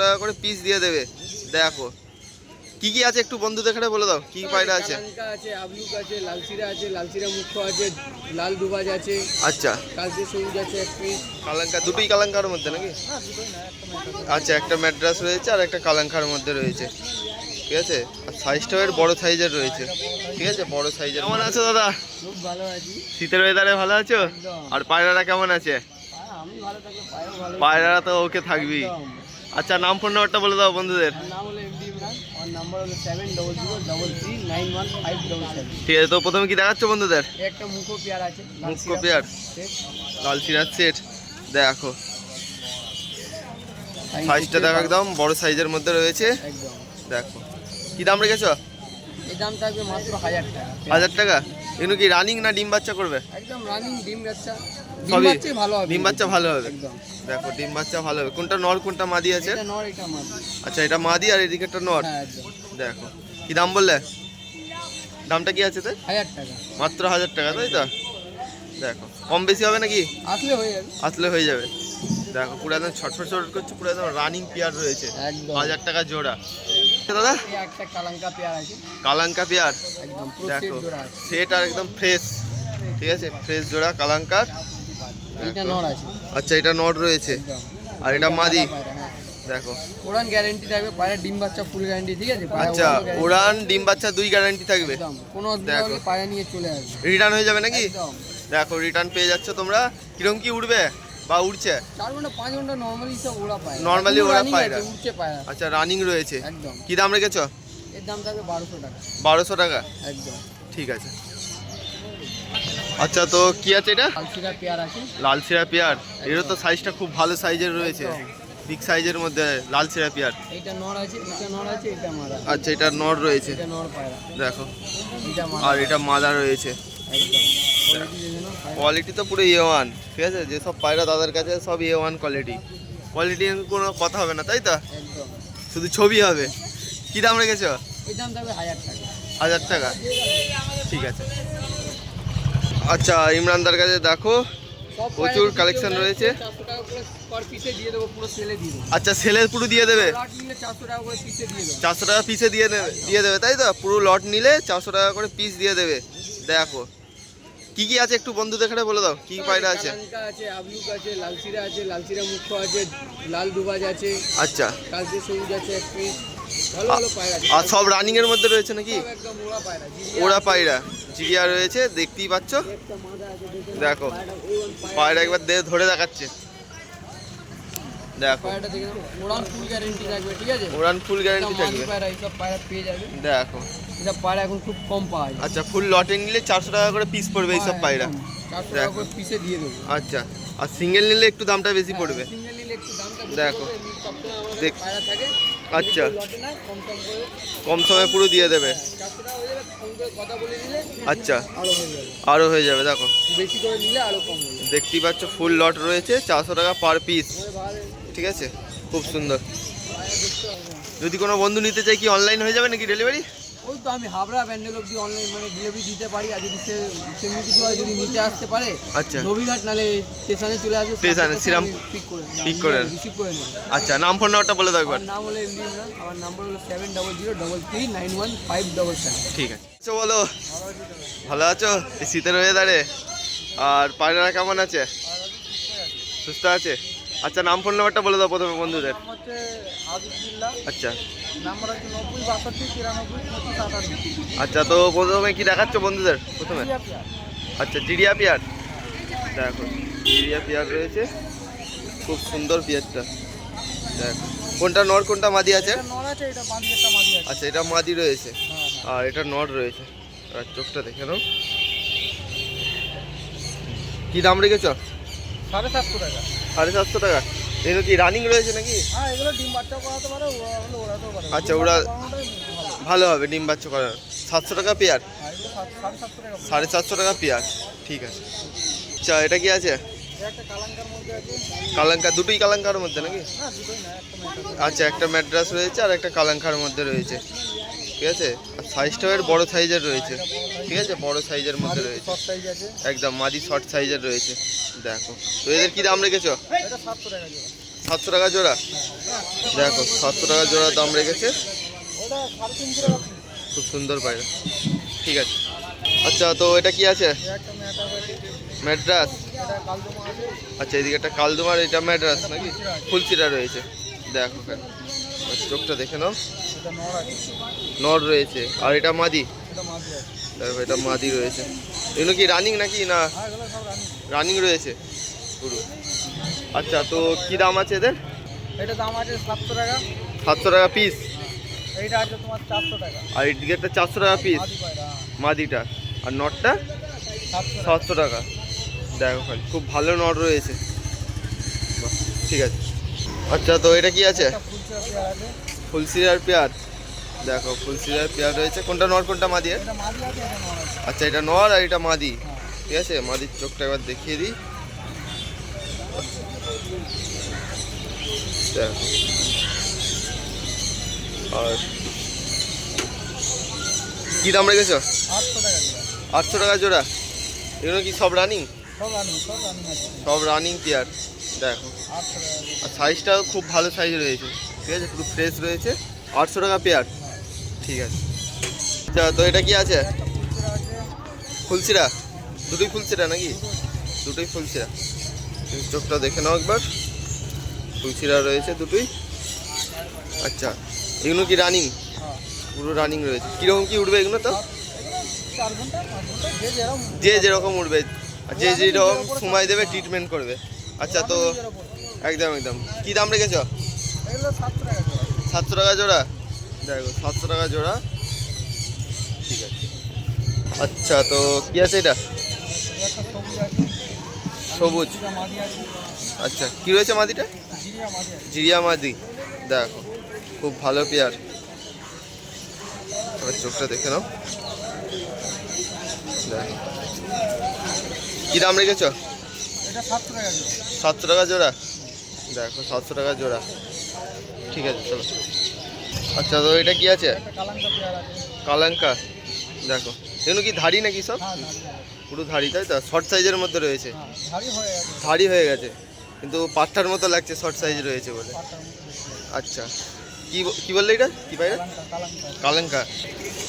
টাকা করে পিস দিয়ে দেবে। দেখো। কি কি আছে একটু বন্ধুদের খাটে বলে দাও কি পায়রা আছে? কালাঙ্কা আছে আবলুক আছে আছে মুখ্য আছে লাল দুবাজ আছে। আচ্ছা। সবুজ আছে এক পিস কালাঙ্কা দুটোই কালাঙ্কার মধ্যে নাকি? আচ্ছা একটা ম্যাড্রাস রয়েছে আর একটা কালাঙ্কার মধ্যে রয়েছে। ঠিক আছে? আর সাইজটাও এর বড় সাইজের রয়েছে। ঠিক আছে? বড় সাইজের কেমন আছো দাদা? খুব ভালো আছি। শীতের ওয়েদারে ভালো আছো? আর পায়রারা কেমন আছে? পায়রারা তো ওকে থাকবেই। একদম। আচ্ছা নাম ফোন নাম্বারটা বলে দাও বন্ধুদের। ঠিক আছে তো প্রথমে কি দেখাচ্ছ বন্ধুদের? লাল মুখ্য সিরাপ পেয়ার। লাল সিরাজ সেট দেখো। সাইজটা দেখো একদম বড় সাইজের মধ্যে রয়েছে। দেখো। কি দাম রেখেছো? হাজার টাকা। এগুলো কি রানিং না ডিম বাচ্চা করবে? একদম রানিং ডিম বাচ্চা। সবই? ডিম বাচ্চা ভালো হবে। দেখো ডিম বাচ্চা ভালো হবে। কোনটা নর কোনটা মাদি আছে? আচ্ছা এটা মাদি আর এদিকে একটা নর। হ্যাঁ দেখো কি দাম বললে? দামটা কি আছে তো? মাত্র হাজার টাকা তাই তো? দেখো কম বেশি হবে নাকি? আসলে হয়ে যাবে। আসলে হয়ে যাবে। দেখো পুরো একদম ছটফট ছটফট করছে পুরো একদম রানিং পেয়ার রয়েছে হাজার টাকা জোড়া। দাদা? কালাঙ্কা পেয়ার আছে। কালাঙ্কা পেয়ার দেখো সেট আর একদম ফ্রেশ ঠিক আছে? ফ্রেশ জোড়া কালাঙ্কার। নর আছে। আচ্ছা এটা নট রয়েছে। আর এটা মাদি? হ্যাঁ। দেখো। ওরান গ্যারেন্টি থাকবে পায়রা ডিম বাচ্চা ফুল গ্যারেন্টি ঠিক আছে? আচ্ছা উড়ান ডিম বাচ্চা দুই গ্যারান্টি থাকবে। কোনো দেখো। পায়রা নিয়ে চলে আসবে। রিটার্ন হয়ে যাবে নাকি? দেখো রিটার্ন পেয়ে যাচ্ছ তোমরা। কিরম কি উঠবে বা উড়ছে? চার ঘণ্টা পাঁচ ঘণ্টা নর্মালি সব ওরা পায়রা। আচ্ছা রানিং রয়েছে। একদম। কি দাম রেখেছো? এর দাম থাকবে বারোশো টাকা। বারোশো টাকা? একদম। ঠিক আছে। আচ্ছা তো কি আছে এটা? লাল সিরা পেয়ার এরও তো সাইজটা খুব ভালো সাইজের রয়েছে। বিগ সাইজের মধ্যে লাল সিরা পেয়ার। এইটা নর আছে এটা নর আছে এটা মারা আচ্ছা এটা নর রয়েছে। এটা নর পায়রা। দেখো। এটা আর এটা মাদা রয়েছে। কোয়ালিটি তো পুরো এ ওয়ান ঠিক আছে? যেসব পায়রা দাদার কাছে সব এ ওয়ান কোয়ালিটি কোয়ালিটি কোনো কথা হবে না তাই তো? একদম। শুধু ছবি হবে। কি দাম রেখেছো? এই দাম থাকবে হাজার টাকা। হাজার টাকা। ঠিক আছে। আচ্ছা ইমরান ইমরানদার কাছে দেখো প্রচুর কেউ রয়েছে। সেলে আচ্ছা সেলের পুরো দিয়ে দেবে? চারশো টাকা পিসে দিয়ে দেবো। দিয়ে দেবে তাই তো? পুরো লট নিলে চারশো টাকা করে পিস দিয়ে দেবে। দেখো কি কি আছে একটু বন্ধুদের খাটে বলে দাও কি পায়রা আছে? আবলুক আছে লালচিরা আছে মুখ্য আছে লাল দুবাজ আছে আচ্ছা। কালচে সবুজ আছে এক পিস আর সব রানিং এর মধ্যে রয়েছে নাকি? ওরা পায়রা জিরিয়া জিরিয়া রয়েছে দেখতেই পাচ্ছ? দেখে পায়রা A1 পায়রা। পায়রা একবার ধরে দেখাচ্ছে। দেখো। ফুল গ্যারেন্টি থাকবে দেখো। এটা পায়রা এখন খুব কম পাওয়া যায়। আচ্ছা ফুল লটে নিলে চারশো টাকা করে পিস পড়বে এইসব হ্যাঁ, পায়রা। দেখো। পিসে দিয়ে দেবো। আচ্ছা আর সিঙ্গেল নিলে একটু দামটা বেশি পড়বে। দেখো। পড়বে, দেখ- পায়রা থাকে। আচ্ছা। কম সময়ে পুরো দিয়ে দেবে। আচ্ছা। আরও হয়ে যাবে, দেখো। দেখতেই পাচ্ছ, ফুল লট রয়েছে, চারশো টাকা পার পিস ঠিক আছে? খুব সুন্দর। যদি কোনো বন্ধু নিতে চাই কি অনলাইন হয়ে যাবে নাকি ডেলিভারি ওই তো আমি হাবড়া ব্যান্ডেল অব্দি অনলাইন মানে ডেলিভারি দিতে পারি আর যদি সে সেমনি কিছু হয় যদি নিতে আসতে পারে আচ্ছা। রবিঘাট নালে স্টেশনে চলে আসবে স্টেশনে, শ্রীরাম পিক করে পিক করে রিসিভ করে নেন আচ্ছা নাম ফোন নাম্বারটা বলে দাও একবার। নাম হলো এমডি ইমরান আমার নাম্বার হলো seven double zero double three nine one five double seven ঠিক আছে। আচ্ছা বলো। ভালো আছো? এই শীতের ওয়েদারে আর পায়রা কেমন আছে? সুস্থ আছে? আচ্ছা নাম ফোন নাম্বারটা বলে দাও প্রথমে বন্ধুদের। আচ্ছা। আচ্ছা তো প্রথমে কি দেখাচ্ছ বন্ধুদের? প্রথমে? আচ্ছা জিরিয়া পিয়ার দেখো জিরিয়া পিয়ার রয়েছে। খুব সুন্দর পিয়ারটা দেখো কোনটা নর কোনটা মাদি আছে? নর আচ্ছা এটা মাদি রয়েছে। হ্যাঁ আর এটা নট রয়েছে। আর চোখটা দেখে নাও। কি দাম রেখেছ? সাড়ে সাতশো টাকা। সাড়ে সাতশো টাকা। এগুলো কি রানিং রয়েছে নাকি? হ্যাঁ আচ্ছা, ওরা- ভালো। হবে ডিম বাচ্চা করার সাতশো টাকা পেয়ার? হ্যাঁ সাড়ে সাতশো টাকা পড়বে। সাড়ে সাতশো টাকা পেয়ার। ঠিক আছে। আচ্ছা এটা কি আছে? কালাঙ্কা দুটোই কালাঙ্কার মধ্যে নাকি? ম্যাচ আচ্ছা একটা ম্যাড্রাস রয়েছে আর একটা কালাঙ্কার মধ্যে রয়েছে। ঠিক আছে? আর সাইজটাও এর বড় সাইজের রয়েছে। ঠিক আছে? বড় সাইজের মধ্যে রয়েছে। একদম মাদি শর্ট সাইজের রয়েছে। দেখো। তো এদের কি দাম রেখেছো? সাতশো টাকা জোড়া? দেখো, সাতশো টাকা জোড়া দাম রেখেছে। খুব সুন্দর পায়রা। ঠিক আছে। আচ্ছা তো এটা কি আছে? ম্যাড্রাস? আচ্ছা এদিকে একটা কালদুমার, এটা ম্যাড্রাস নাকি? ফুলচিরা রয়েছে। দেখো কেন চোখটা দেখে নাও। নর রয়েছে। আর এটা মাদি। দেখো, এটা মাদি রয়েছে। এগুলো কি রানিং নাকি? না? হ্যাঁ, রানিং। রানিং রয়েছে। পুরো আচ্ছা তো কি দাম আছে এদের? এটা দাম আছে সাতশো টাকা। সাতশো টাকা পিস এইটা আছে তোমার চারশো টাকা। আর এদিকেরটা চারশো টাকা পিস হ্যাঁ, মাদিটা। আর নটটা? সাতশো টাকা। দেখো খালি খুব ভালো নট রয়েছে। ঠিক আছে। আচ্ছা তো এটা কি আছে? ফুলসিরার পেয়ার। দেখো ফুলসিরার পেয়ার রয়েছে। কোনটা নর, কোনটা মাদি আচ্ছা এটা নর আর এটা মাদি। ঠিক আছে, মাদির চোখটা একবার দেখিয়ে দিই। আর কি দাম রেখেছো? আটশো টাকা জোড়া। এগুলো কি সব রানিং? সব রানিং পেয়ার। দেখো। আর সাইজটাও খুব ভালো সাইজ রয়েছে। ঠিক আছে, পুরো ফ্রেশ রয়েছে। আটশো টাকা পেয়ার। ঠিক আছে। আচ্ছা তো এটা কি আছে? ফুলসিরা দুটোই ফুলসিরা নাকি? দুটোই ফুলসিরা চোখটা দেখে নাও একবার। ফুলসিরা রয়েছে দুটোই। আচ্ছা এগুলো কি রানিং পুরো রানিং রয়েছে। কীরকম কি উঠবে এগুলো তো? যে যেরকম উঠবে। যে যেরকম সময় দেবে ট্রিটমেন্ট করবে। আচ্ছা তো একদম একদম। কি দাম রেখেছো? সাতশো টাকা জোড়া। দেখো, সাতশো টাকা জোড়া। ঠিক আছে। আচ্ছা তো কি আছে এটা? সবুজ। আচ্ছা কি রয়েছে মাদিটা? জিরিয়া মাদি। দেখো, খুব ভালো পেয়ার। চোখটা দেখে নাও। কি দাম রেখেছ। সাতশো টাকা জোড়া। দেখো, সাতশো টাকা জোড়া। ঠিক আছে, চলো। আচ্ছা তো এটা কি আছে? কালাঙ্কা। দেখো। এগুলো কি ধাড়ি নাকি সব? হ্যাঁ আছে। পুরো ধাড়ি তাই তো? শর্ট সাইজের মধ্যে রয়েছে। হ্যাঁ ধাড়ি হয়ে গেছে। হয়ে কিন্তু পাট্টার মতো লাগছে শর্ট সাইজ রয়েছে বলে। আচ্ছা। কি কি বললে এটা? কি পায়রা কালাঙ্কা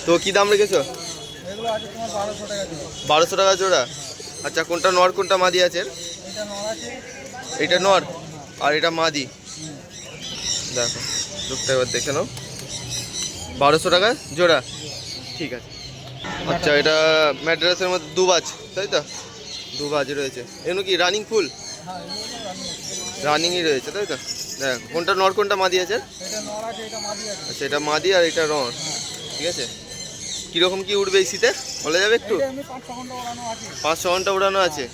তো কি দাম রেখেছো? বারোশো টাকা জোড়া। আচ্ছা কোনটা নর কোনটা মাদি আছে? এটা নর আছে। এটা নর? আর এটা মাদি? দেখো লোকটা এবার দেখে নাও। বারোশো টাকা জোড়া? ঠিক আছে। আচ্ছা এটা ম্যাড্রাসের মধ্যে দুবাজ তাই তো? দুবাজ রয়েছে। এগুলো কি রানিং ফুল। রানিংই রয়েছে তাই তো? দেখ কোনটা নর কোনটা মাদি আছে? মাদি আছে। আচ্ছা এটা মাদি আর এটা নর ঠিক আছে? কীরকম কি উঠবে এই শীতে? বলা যাবে একটু? এটা এমনি পাঁচ ছ ঘণ্টা উড়ানো আছে।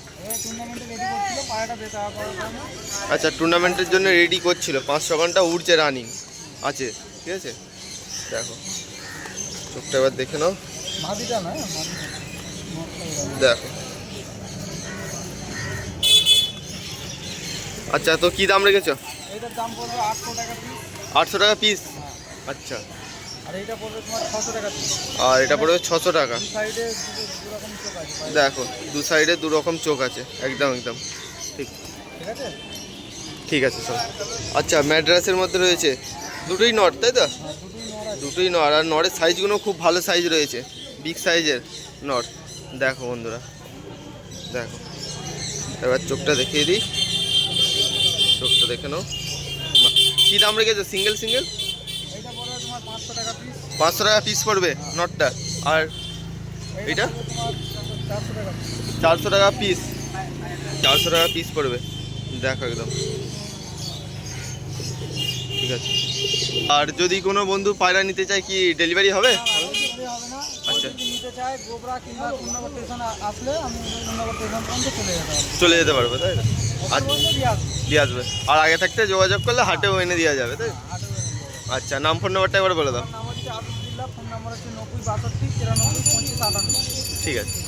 আচ্ছা টুর্নামেন্টের জন্য রেডি করছিল পাঁচ ছ ঘণ্টা উড়ছে রানিং আছে ঠিক আছে? দেখো। চোখটা এবার দেখে নাও। দেখো। আচ্ছা তো কি দাম রেখেছো? আটশো টাকা পিস পিস আচ্ছা। আর এটা পড়বে ছশো টাকা। দেখো দু সাইডে দু রকম চোখ আছে। একদম একদম। ঠিক। ঠিক আছে? ঠিক আছে সব আচ্ছা ম্যাড্রাসের মধ্যে রয়েছে দুটোই নট তাই তো? হ্যাঁ। দুটোই নর নর আর নরের সাইজগুলো খুব ভালো সাইজ রয়েছে বিগ সাইজের নট দেখো বন্ধুরা, দেখো। এবার চোখটা দেখিয়ে দিই। চোখটা দেখে নাও। কী দাম রেখেছো? সিঙ্গেল সিঙ্গেল পাঁচশো টাকা পিস পড়বে নটটা আর পিস চারশো টাকা পিস চারশো টাকা পিস পড়বে। দেখো একদম। ঠিক আছে। আর যদি কোনো বন্ধু পায়রা নিতে চায় কি ডেলিভারি হবে? আচ্ছা। চলে যেতে পারব। তাই তো আচ্ছা। দিয়ে আসবে। আর আগে থাকতে যোগাযোগ করলে হাটেও এনে দেওয়া যাবে তাই। আচ্ছা নাম ফোন নাম্বারটা একবার বলে দাও। ঠিক আছে।